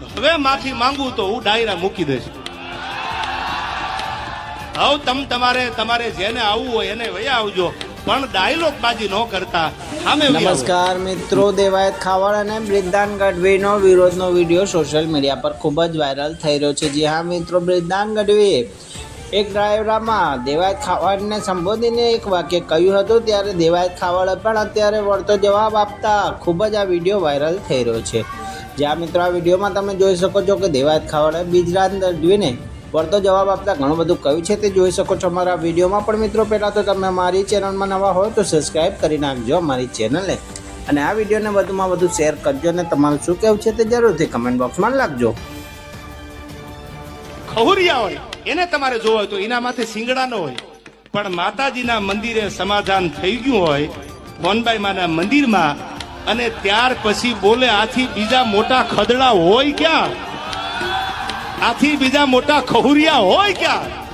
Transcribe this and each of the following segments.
હવે માફી માંગુ તો હું ડાયરા મૂકી દઈશ. હવે તમ તમારે તમારે જેને આવવું હોય એને વયા આવજો. પણ ડાયલોગ બાજી ન કરતા. નમસ્કાર મિત્રો, દેવાયત ખાવડ અને બ્રિદ્ધાન ગઢવીનો વિરોધનો વીડિયો સોશિયલ મીડિયા પર ખૂબ જ વાયરલ થઈ રહ્યો છે. જી હા મિત્રો બ્રિદ્ધાન ગઢવીએ એક ડ્રાઈવરામાં દેવાયત ખાવડને સંબોધીને એક વાક્ય કહ્યું હતું. ત્યારે દેવાયત ખાવડે પણ અત્યારે વળતો જવાબ આપતા ખૂબ જ આ વીડિયો વાયરલ થઈ રહ્યો છે. જ્યાં મિત્રો આ વિડીયોમાં તમે જોઈ શકો છો કે દેવાયત ખાવાડે બીજરાન ગઢવીને પડતો જવાબ આપતા ઘણું બધું કહ્યું છે, તે જોઈ શકો છો અમારા વિડીયોમાં. પણ મિત્રો, પહેલાં તો તમે અમારી ચેનલમાં નવા હોય તો સબસ્ક્રાઈબ કરી નાખજો અમારી ચેનલને. અને આ વિડીયોને વધુમાં વધુ શેર કરજો અને તમારું શું કહેવું છે તે જરૂરથી કમેન્ટ બોક્સમાં લખજો. ખહુરિયા હોય, એને તમારે જોવો હોય તો એના માથે સિંગડા ન હોય. પણ માતાજીના મંદિરે સમાધાન થઈ ગયું હોય મોનબાઈ માના મંદિરમાં અને ત્યાર પછી બોલે, આથી બીજા મોટા ખદડા હોય ક્યાં? આથી બીજા મોટા ખહુરિયા હોય ક્યાં?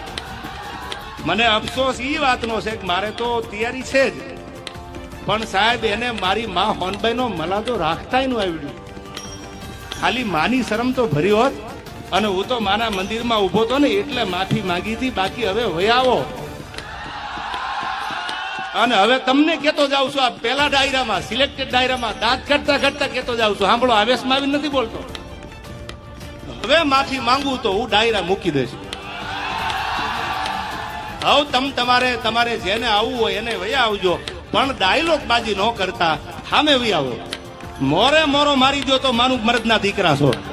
મને અફસોસ એ વાતનો છે કે મારે તો તૈયારી છે જ. પણ સાહેબ, એને મારી મા હોનબાઈ નો મલાજો રાખતાયનું આવડ્યું. ખાલી માની શરમ તો ભરી હોત. અને હું તો મારા મંદિરમાં ઊભો તો ને એટલે માફી માંગી હતી. બાકી હવે વયાવો અને હવે તમને કેતો જાઉં છું, આ પેલા ડાયરામાં સિલેક્ટેડ ડાયરામાં દાંત કરતા કરતા કેતો જાઉં છું. સાંભળો આવેશમાં આવી નથી બોલતો. હવે માફી માંગુ તો હું ડાયરા મૂકી દઈશ. હવે, તમ તમારે તમારે જેને આવવું હોય એને વયા આવજો. પણ ડાયલોગ બાજી ન કરતા. સામે વહી આવો. મોરે મોરો મારી દો તો માનું મરદના દીકરા છો.